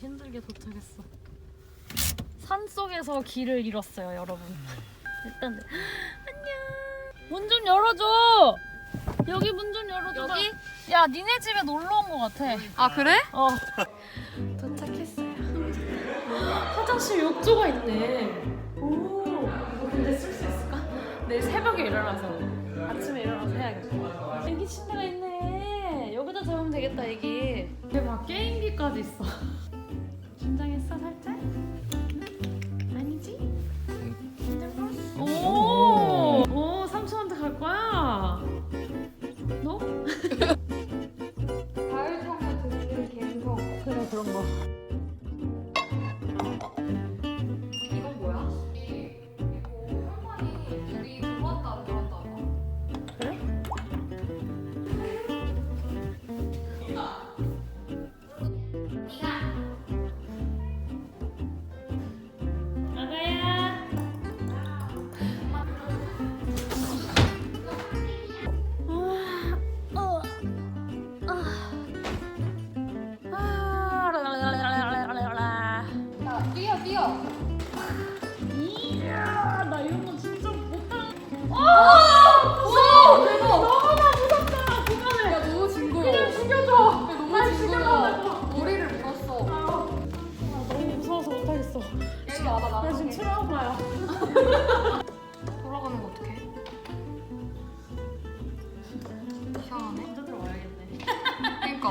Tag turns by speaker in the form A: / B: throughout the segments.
A: 힘들게 도착했어. 산 속에서 길을 잃었어요, 여러분. 일단 안녕. 문 좀 열어줘. 여기 문 좀 열어줘.
B: 여기?
A: 야, 니네 집에 놀러 온 것 같아.
B: 아 그래?
A: 어. 도착했어요. 화장실 욕조가 있네. 오. 이거 근데 쓸 수 있을까? 내일 새벽에 일어나서 아침에 일어나서 해야겠다. 애기 침대가 있네. 여기다 잡으면 되겠다, 애기. 대박, 게임기까지 있어. 긴장했어, 살짝?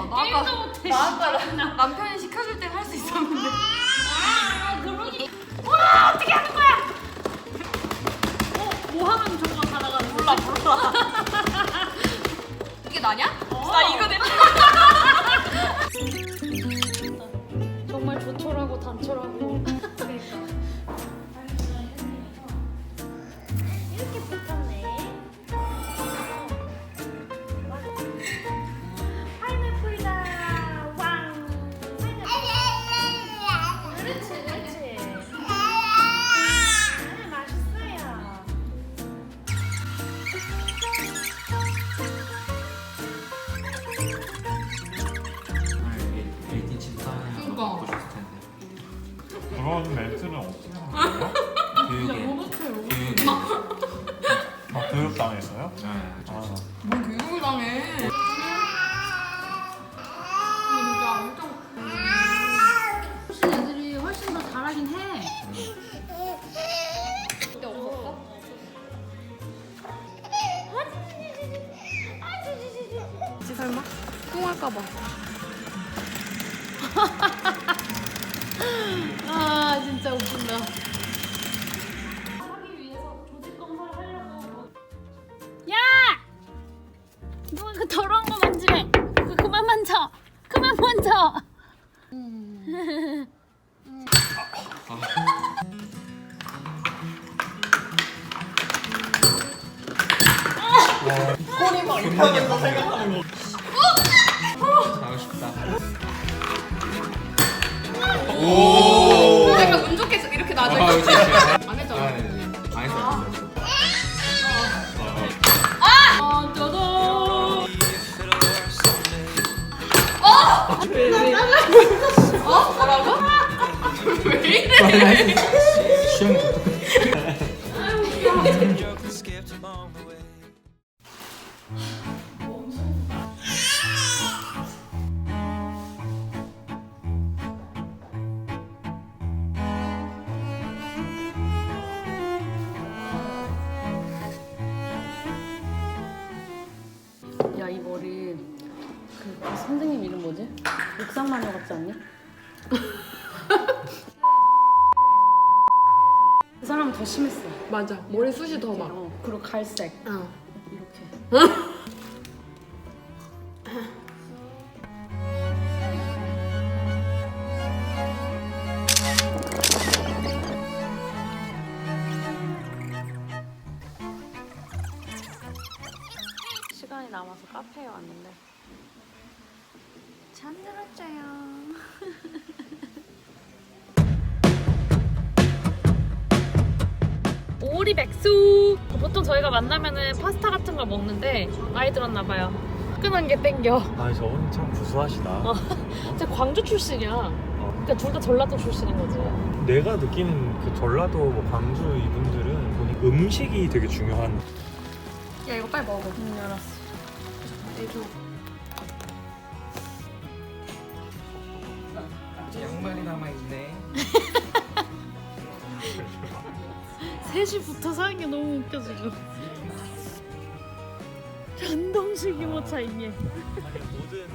A: 나
B: 아까
A: 게임도 못해.
B: 나 아까 남편이
C: 그런 멘트는 어떻게 하는 거예요?
D: 교육에. 교육에
C: 아, 교육당했어요?
D: 네,
C: 아,
B: 뭘 교육을 당해. 진짜 엄청.
A: 훨씬 애들이 훨씬 더 잘하긴 해.
B: 그때 없었어? 혹시 설마? 뚱할까봐.
A: 진짜 웃긴다. 하기 위해서 조직 검사를 하려고. 야! 누가 그 더러운 거 만지래? 그 그만 만져. 그만 만져.
D: 자고 싶다
B: 약
D: 아
B: 안. 아,
D: 네, 네. 안
A: 아.
B: 어?
A: 야 선생님 이름 뭐지? 옥상마녀 같지 않니? 그 사람은 더 심했어.
B: 맞아. 머리 숱이 더 막.
A: 어, 그리고 갈색
B: 어.
A: 이렇게. 시간이 남아서 카페에 왔는데 잠들었죠요. 오리 백수. 보통 저희가 만나면은 파스타 같은 걸 먹는데 많이 들었나 봐요. 화끈한 게 땡겨.
C: 아, 저분 참 구수하시다.
A: 어. 진짜 광주 출신이야.
C: 어,
A: 그러니까 둘 다 전라도 출신인 거지.
E: 내가 느끼는 그 전라도 뭐 광주 이분들은 보니 음식이 되게 중요한
B: 야 이거 빨리 먹어.
A: 응 알았어.
B: 애교.
D: 양말이 남아있네.
A: 셋이 붙어 사는 게 너무 웃겨 지금. 전동식 유모차 이게.
E: 모든